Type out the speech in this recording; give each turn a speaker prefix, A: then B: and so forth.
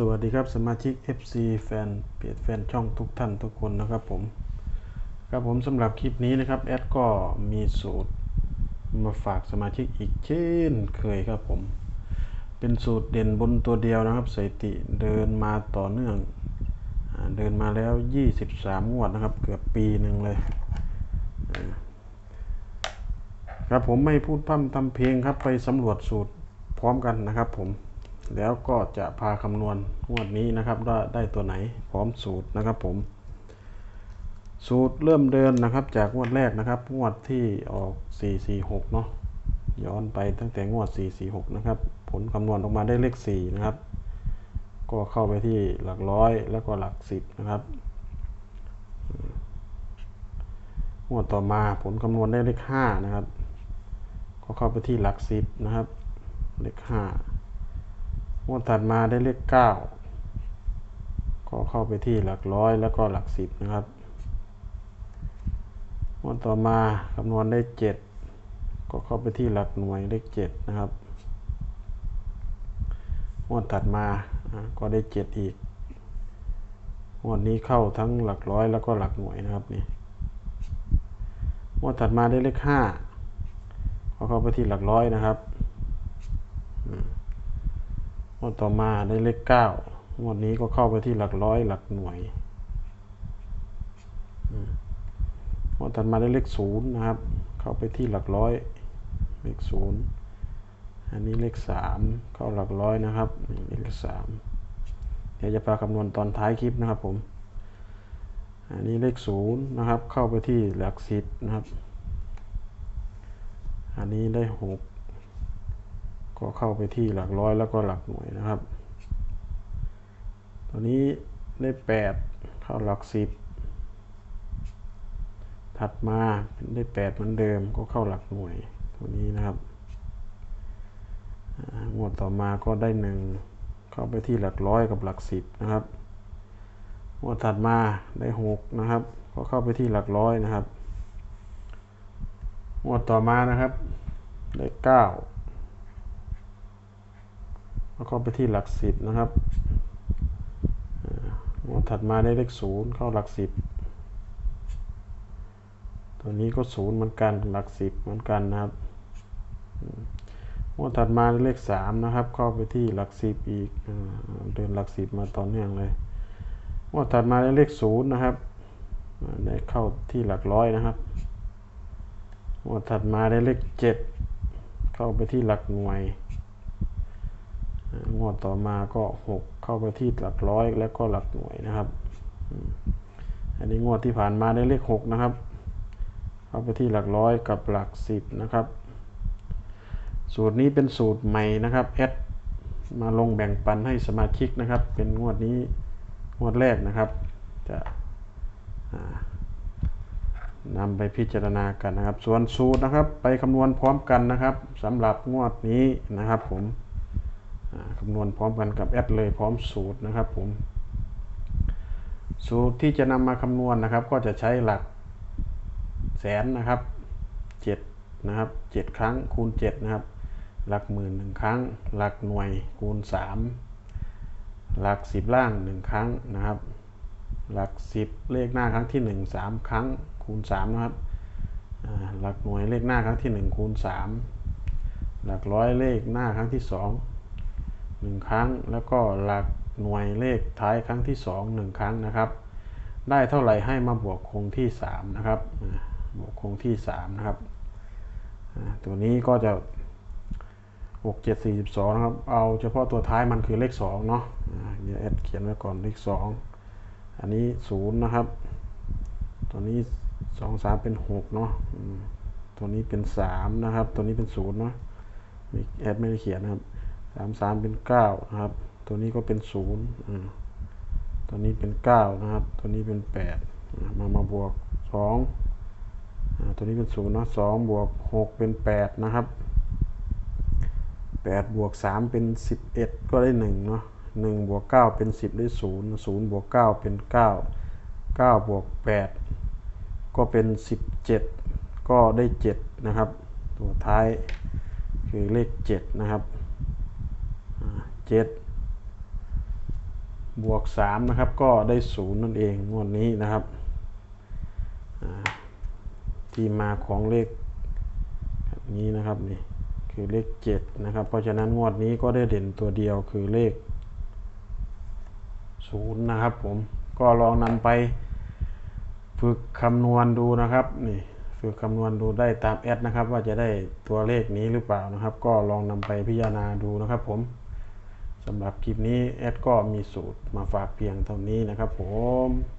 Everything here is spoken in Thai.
A: สวัสดีครับสมาชิก FC แฟนเพจแฟนช่องทุกท่านทุกคนนะครับผม ครับผมสำหรับคลิปนี้นะครับแอดก็มีสูตรมาฝากสมาชิกอีกเช่นเคยครับผม เป็นสูตรเด่นบนตัวเดียวนะครับสถิติเดินมาต่อเนื่องอเดินมาแล้ว 23 งวดนะครับ เกือบปีหนึ่งเลย ครับผมไม่พูดพร่ำทำเพลงครับไปสำรวจสูตรพร้อมกันนะครับผม แล้วก็จะพาคำนวณงวดนี้นะครับว่าได้ตัวไหนพร้อมสูตรนะครับผม สูตรเริ่มเดินนะครับจากงวดแรกนะครับงวดที่ออก 446 เนาะย้อนไปตั้งแต่งวด 446 นะครับ ผลคำนวณออกมาได้เลข 4 นะครับ ก็เข้าไปที่หลักร้อยแล้วก็หลักสิบนะครับงวดต่อมาผลคำนวณได้เลข 5 นะครับ ก็เข้าไปที่หลักสิบนะครับ เลข 5 งวดถัดมาได้เลขเก้าก็เข้าไปที่หลักร้อยแล้วก็หลักสิบนะครับงวดต่อมาคำนวณได้เจ็ดก็เข้าไปที่หลักหน่วยเลขเจ็ดนะครับงวดถัดมาก็ได้เจ็ดอีกงวดนี้เข้าทั้งหลักร้อยแล้วก็หลักหน่วยนะครับนี่งวดถัดมาได้เลขห้าก็เข้าไปที่หลักร้อยนะครับอืม งวดต่อมาได้เลขเก้างวดนี้ก็เข้าไปที่หลักร้อยหลักหน่วยอืมงวดถัดมาได้เลขศูนย์นะครับ เข้าไปที่หลักร้อย เลขศูนย์อันนี้เลขสามเข้าหลักร้อยนะครับนี่เลขสามเดี๋ยวจะพาคำนวณตอนท้ายคลิปนะครับผม อันนี้เลขศูนย์นะครับ เข้าไปที่หลักสิบนะครับ อันนี้ได้หก ก็เข้าไปที่หลักร้อยแล้วก็หลักหน่วยนะครับตัวนี้ได้แปดเข้าหลักสิบถัดมาได้แปดเหมือนเดิมก็เข้าหลักหน่วยตัวนี้นะครับงวดต่อมาก็ได้หนึ่งเข้าไปที่หลักร้อยกับหลักสิบนะครับงวดถัดมาได้หกนะครับ ก็เข้าไปที่หลักร้อยนะครับงวดต่อมานะครับได้เก้า แล้วก็ไปที่หลักสิบนะครับงวดถัดมาได้เลขศูนย์เข้าหลักสิบตัวนี้ก็ศูนย์เหมือนกันหลักสิบเหมือนกันนะครับอืมงวดถัดมาได้เลขสามนะครับ เข้าไปที่หลักสิบอีกเดินหลักสิบมาต่อเนื่องเลยงวดถัดมาได้เลขศูนย์นะครับได้เข้าที่หลักร้อยนะครับงวดถัดมาได้เลขเจ็ดเข้าไปที่หลักหน่วย วดต่อมาก็หกเข้าไปที่หลักร้อยแล้วก็หลักหน่วยนะครับอันนี้งวดที่ผ่านมาได้เลขหกนะครับ เข้าไปที่หลักร้อยกับหลักสิบนะครับ สูตรนี้เป็นสูตรใหม่นะครับแอดมาลงแบ่งปันให้สมาชิกนะครับ เป็นงวดนี้งวดแรกนะครับ จะนำไปพิจารณากันนะครับ ส่วนสูตรนะครับ ไปคำนวณพร้อมกันนะครับสำหรับงวดนี้นะครับผม คำนวณพร้อมกันกับแอดเลยพร้อมสูตรนะครับผม สูตรที่จะนำมาคำนวณนะครับ ก็จะใช้หลักแสนนะครับเจ็ดนะครับเจ็ดครั้งคูณเจ็ดนะครับ หลักหมื่นหนึ่งครั้ง หลักหน่วยคูณสามหลักสิบล่างหนึ่งครั้งนะครับ หลักสิบเลขหน้าครั้งที่หนึ่งสามครั้งคูณสามนะครับหลักหน่วยเลขหน้าครั้งที่หนึ่งคูณสามหลักร้อยเลขหน้าครั้งที่ส องหนึ่งครั้ง แล้วก็หลักหน่วยเลขท้ายครั้งที่สองหนึ่งครั้งนะครับ ได้เท่าไหร่ให้มาบวกคงที่สามนะครับบวกคงที่สามนะครับตัวนี้ก็จะหกเจ็ดสี่สิบสองนะครับ เอาเฉพาะตัวท้ายมันคือเลขสองเนาะเดี๋ยวแอดเขียนไว้ก่อนเลขสองอันนี้ศูนย์นะครับ ตัวนี้สองสามเป็นหกเนาะตัวนี้เป็นสามนะครับ ตัวนี้เป็นศูนย์เนาะม่แอดไม่ได้เขียนนะครับ สามสามเป็นเก้านะครับ ตัวนี้ก็เป็นศูนย์อ่าตัวนี้เป็นเก้านะครับ ตัวนี้เป็นแปดมามาบวกสองอ่าตัวนี้เป็นศูนย์เนาะสองบวกหกเป็นแปดนะครับแปดบวกสามเป็นสิบเอ็ดก็ได้หนึ่งเนาะหนึ่งบวกเก้าเป็นสิบได้ศูนย์ศูนย์บวกเก้าเป็นเก้าเก้าบวกแปดก็เป็นสิบเจ็ดก็ได้เจ็ดนะครับ ตัวท้ายคือเลขเจ็ดนะครับ เจ็ดบวกสามนะครับ ก็ได้ศูนย์นั่นเองงวดนี้นะครับ ที่มาของเลขแบบนี้นะครับนี่คือเลขเจ็ดนะครับ เพราะฉะนั้นงวดนี้ก็ได้เด่นตัวเดียวคือเลขศูนย์นะครับผมก็ลองนำไปฝึกคำนวณดูนะครับนี่ฝึกคำนวณดูได้ตามแอดนะครับ ว่าจะได้ตัวเลขนี้หรือเปล่านะครับ ก็ลองนำไปพิจารณาดูนะครับผม สำหรับคลิปนี้แอดก็มีสูตรมาฝากเพียงเท่านี้นะครับผม